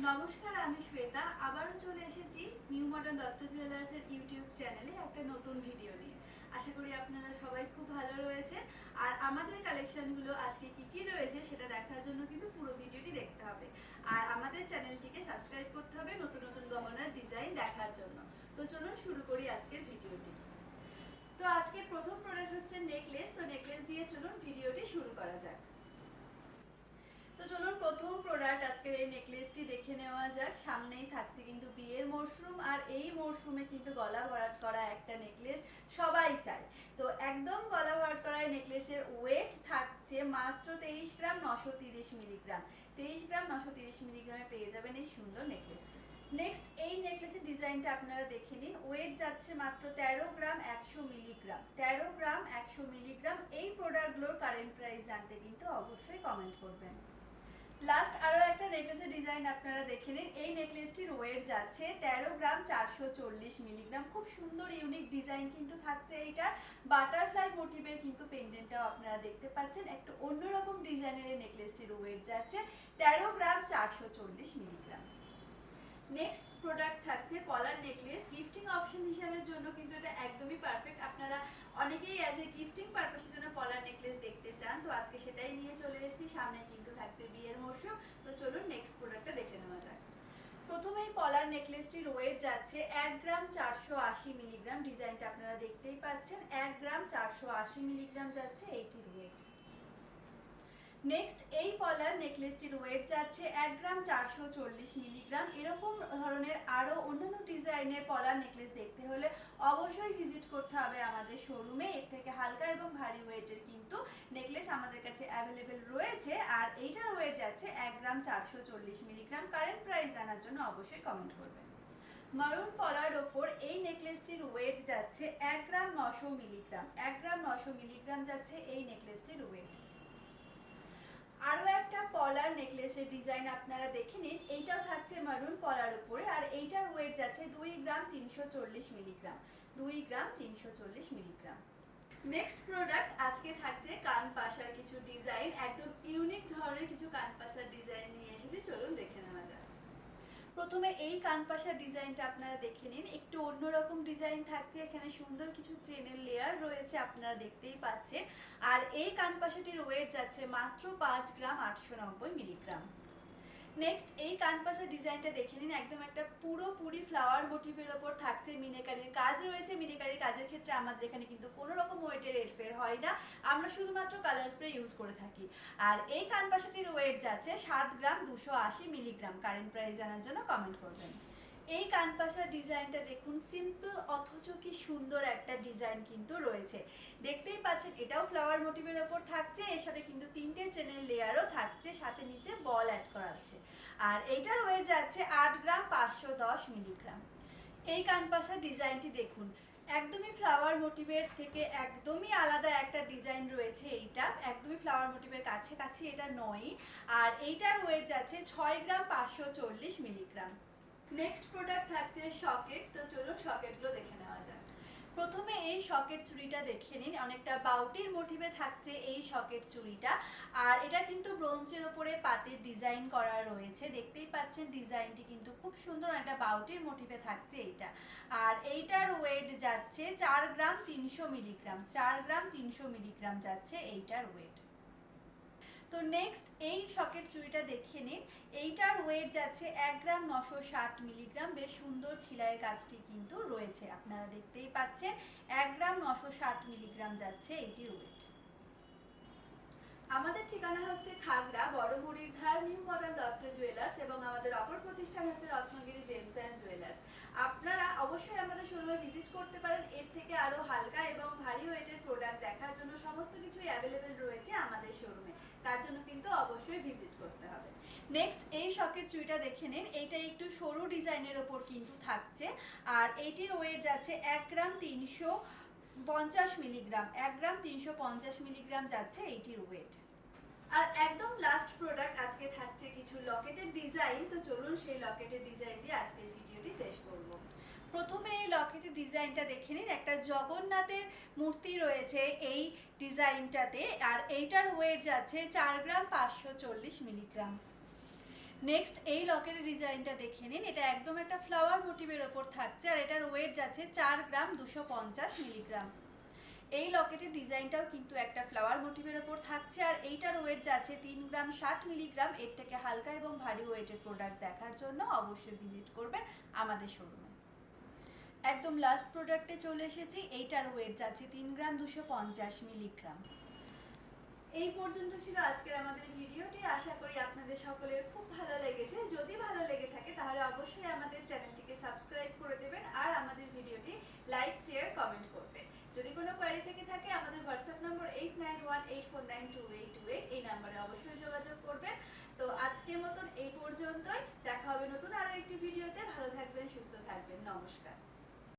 নমস্কার, আমি শ্বেতা। আবারও চলে এসেছি নিউ মডার্ন দত্ত জুয়েলার্সের ইউটিউব চ্যানেলে একটা নতুন ভিডিও নিয়ে। আশা করি আপনারা সবাই খুব ভালো রয়েছে। আর আমাদের কালেকশনগুলো আজকে কি কি রয়েছে সেটা দেখার জন্য কিন্তু পুরো ভিডিওটি দেখতে হবে। আর আমাদের চ্যানেলটিকে সাবস্ক্রাইব করতে হবে নতুন নতুন গহনার ডিজাইন দেখার জন্য। তো চলুন শুরু করি আজকের ভিডিওটি তো আজকের প্রথম প্রোডাক্ট হচ্ছে নেকলেস তো নেকলেস দিয়ে চলুন ভিডিওটি শুরু করা যাক। তো চলুন প্রথম প্রোডাক্ট আজকের এই নেকলেসটি দেখে নেওয়া যাক। সামনেই থাকছে কিন্তু বিয়ের মরশুম, আর এই মরশুমে কিন্তু গলা ভরাট করা একটা নেকলেস সবাই চায়। তো একদম গলা ভরাট করা নেকলেসের ওয়েট থাকছে মাত্র তেইশ গ্রাম নশো তিরিশ মিলিগ্রাম। তেইশ গ্রাম নশো তিরিশ মিলিগ্রামে পেয়ে যাবেন এই সুন্দর নেকলেসটি নেক্সট এই নেকলেসের ডিজাইনটা আপনারা দেখে নিন। ওয়েট যাচ্ছে মাত্র তেরো গ্রাম একশো মিলিগ্রাম। তেরো গ্রাম একশো মিলিগ্রাম এই প্রোডাক্টগুলোর কারেন্ট প্রাইস জানতে কিন্তু অবশ্যই কমেন্ট করবেন। লাস্ট আরও একটা নেকলেসের ডিজাইন আপনারা দেখে নিন। এই নেকলেসটির ওয়েট যাচ্ছে তেরো গ্রাম চারশো চল্লিশ মিলিগ্রাম খুব সুন্দর ইউনিক ডিজাইন কিন্তু থাকছে এইটা বাটারফ্লাই মোটিভের কিন্তু পেন্ডেন্টটাও আপনারা দেখতে পাচ্ছেন। একটু অন্যরকম ডিজাইনের এই নেকলেসটির ওয়েট যাচ্ছে তেরো গ্রাম চারশো চল্লিশ মিলিগ্রাম নেক্সট প্রোডাক্ট থাকছে পলার নেকলেস গিফটিং অপশন হিসাবের জন্য কিন্তু এটা একদমই পারফেক্ট আপনারা অনেকেই অ্যাজ এ গিফটিং পারপাসের জন্য পলার নেকলেস দেখতে চান। তো আজকে সেটাই নিয়ে চলে এসেছি। সামনে কিন্তু থাকছে বিয়ের মরশুম, তো চলুন নেক্সট প্রোডাক্টটা দেখে নেওয়া যাক। প্রথমেই পলার নেকলেসটির ওয়েট যাচ্ছে এক গ্রাম চারশো আশি মিলিগ্রাম ডিজাইনটা আপনারা দেখতেই পাচ্ছেন, এক গ্রাম চারশো আশি মিলিগ্রাম যাচ্ছে এইটি ওয়েট নেক্সট এই পলার নেকলেসটির ওয়েট যাচ্ছে এক গ্রাম চারশো চল্লিশ মিলিগ্রাম এরকম ধরনের আরও অন্যান্য ডিজাইনের পলার নেকলেস দেখতে হলে অবশ্যই ভিজিট করতে হবে আমাদের শোরুমে এর থেকে হালকা এবং ভারী ওয়েটের কিন্তু নেকলেস আমাদের কাছে অ্যাভেলেবেল রয়েছে। আর এইটার ওয়েট যাচ্ছে এক গ্রাম চারশো চল্লিশ মিলিগ্রাম কারেন্ট প্রাইস জানার জন্য অবশ্যই কমেন্ট করবেন। মারুন পলার ওপর এই নেকলেসটির ওয়েট যাচ্ছে এক গ্রাম নশো মিলিগ্রাম এক গ্রাম নশো মিলিগ্রাম যাচ্ছে এই নেকলেসটির ওয়েট আরও একটা নেকলেসের ডিজাইন আপনারা দেখে নিন। এইটাও থাকছে মারুন পলার উপরে আর এইটার ওয়েট যাচ্ছে দুই গ্রাম তিনশো চল্লিশ মিলিগ্রাম দুই গ্রাম তিনশো চল্লিশ মিলিগ্রাম নেক্সট প্রোডাক্ট আজকে থাকছে কান পাশার কিছু ডিজাইন একদম ইউনিক ধরনের কিছু কান পাশার ডিজাইন নিয়ে এসেছি। চলুন দেখে নেওয়া যাক। প্রথমে এই কানপাশার ডিজাইনটা আপনারা দেখে নিন। একটু অন্যরকম ডিজাইন থাকছে, এখানে সুন্দর কিছু চেনের লেয়ার রয়েছে আপনারা দেখতেই পাচ্ছেন। আর এই কানপাশাটির ওয়েট যাচ্ছে মাত্র পাঁচ গ্রাম আটশো নব্বই মিলিগ্রাম। নেক্সট এই কানপাশা ডিজাইনটা দেখে নিন। একদম একটা পুরোপুরি ফ্লাওয়ার মোটিভের ওপর থাকছে মিনেকারির কাজ রয়েছে। মিনেকারির কাজের ক্ষেত্রে আমাদের এখানে কিন্তু কোনো রকম ওয়েটের এরফের হয় না। আমরা শুধুমাত্র কালার স্প্রে ইউজ করে থাকি। আর এই কানপাশাটির ওয়েট যাচ্ছে সাত গ্রাম দুশো আশি মিলিগ্রাম কারেন্ট প্রাইস জানার জন্য কমেন্ট করবেন। এই কানপাশার ডিজাইনটা দেখুন সিম্পল অথচ কি সুন্দর একটা ডিজাইন কিন্তু রয়েছে। দেখতেই পাচ্ছেন, এটাও ফ্লাওয়ার মোটিভের ওপর থাকছে, এর সাথে কিন্তু তিনটে চেনের লেয়ারও থাকছে, সাথে নিচে বল অ্যাড করা আছে। আর এইটার ওয়েট যাচ্ছে আট গ্রাম পাঁচশো দশ মিলিগ্রাম এই কানপাশার ডিজাইনটি দেখুন, একদমই ফ্লাওয়ার মোটিভের থেকে একদমই আলাদা একটা ডিজাইন রয়েছে এইটা, একদমই ফ্লাওয়ার মোটিভের কাছে কাছে এটা নয়। আর এইটার ওয়েট যাচ্ছে ছয় গ্রাম পাঁচশো চল্লিশ মিলিগ্রাম নেক্সট প্রোডাক্ট থাকছে সকেট তো চলুন সকেটগুলো দেখে নেওয়া যাক। প্রথমে এই সকেট চুড়িটা দেখে নিন, অনেকটা বাউটির মোটিভে থাকছে এই সকেট চুড়িটা, আর এটা কিন্তু ব্রোঞ্চের ওপরে পাতের ডিজাইন করা রয়েছে। দেখতেই পাচ্ছেন ডিজাইনটি কিন্তু খুব সুন্দর একটা বাউটির মোটিভে থাকছে এইটা আর এইটার ওয়েট যাচ্ছে চার গ্রাম তিনশো মিলিগ্রাম, চার গ্রাম তিনশো মিলিগ্রাম যাচ্ছে এইটার ওয়েট তো নেক্সট এই শকের চুড়িটা দেখে নিন এইটার ওয়েট যাচ্ছে এক গ্রাম নশো ষাট মিলিগ্রাম বেশ সুন্দর ছিলাইয়ের কাজটি কিন্তু রয়েছে, আপনারা দেখতেই পাচ্ছেন। এক গ্রাম নশো ষাট মিলিগ্রাম যাচ্ছে এইটির ওয়েট আমাদের ঠিকানা হচ্ছে খাগড়া, বড়মুড়ির ধার, নিউ মডার্ন দত্ত জুয়েলার্স এবং আমাদের অপর প্রতিষ্ঠান হচ্ছে রত্নগিরি জেমস অ্যান্ড জুয়েলার্স। আপনারা অবশ্যই আমাদের শোরুমে ভিজিট করতে পারেন। এর থেকে আরও হালকা এবং ভারী ওয়েটের প্রোডাক্ট দেখার জন্য সমস্ত কিছুই অ্যাভেলেবেল রয়েছে। তার জন্য কিন্তু অবশ্যই ভিজিট করতে হবে। নেক্সট এই শকের চুইটা দেখে নিন। এইটা একটু সরু ডিজাইনের ওপর কিন্তু থাকছে। আর এইটির ওয়েট যাচ্ছে এক গ্রাম তিনশো পঞ্চাশ মিলিগ্রাম। এক গ্রাম তিনশো পঞ্চাশ মিলিগ্রাম যাচ্ছে এইটির ওয়েট আর একদম লাস্ট প্রোডাক্ট আজকে থাকছে কিছু লকেটের ডিজাইন তো চলুন সেই লকেটের ডিজাইন দিয়ে আজকের ভিডিওটি শেষ করব। প্রথমে এই লকেটের ডিজাইনটা দেখে নিন। একটা জগন্নাথের মূর্তি রয়েছে এই ডিজাইনটাতে আর এইটার ওয়েট যাচ্ছে চার গ্রাম পাঁচশো চল্লিশ মিলিগ্রাম। নেক্সট এই লকেটের ডিজাইনটা দেখে নিন। এটা একদম একটা ফ্লাওয়ার মোটিভের ওপর থাকছে আর এটার ওয়েট যাচ্ছে চার গ্রাম দুশো পঞ্চাশ মিলিগ্রাম। এই লকেটের ডিজাইনটাও কিন্তু একটা ফ্লাওয়ার মোটিভের ওপর থাকছে আর এইটার ওয়েট যাচ্ছে তিন গ্রাম ষাট মিলিগ্রাম। এর থেকে হালকা এবং ভারী ওয়েটের প্রোডাক্ট দেখার জন্য অবশ্যই ভিজিট করবেন আমাদের শোরুমে একদম লাস্ট প্রোডাক্টে চলে এসেছি, এইটার ওয়েট যাচ্ছে তিন গ্রাম দুশো পঞ্চাশ মিলিগ্রাম এই পর্যন্ত ছিল আজকের আমাদের ভিডিওটি। আশা করি আপনাদের সকলের খুব ভালো লেগেছে। যদি ভালো লেগে থাকে তাহলে অবশ্যই আমাদের চ্যানেলটিকে সাবস্ক্রাইব করে দেবেন আর আমাদের ভিডিওটি লাইক শেয়ার কমেন্ট করবেন। যদি কোনো কোয়ারি থেকে থাকে আমাদের WhatsApp number eight nine one eight four nine two eight two eight এই নাম্বারে অবশ্যই যোগাযোগ করবেন। তো আজকের মতন এই পর্যন্তই। দেখা হবে নতুন আরও একটি ভিডিওতে। ভালো থাকবেন, সুস্থ থাকবেন। নমস্কার।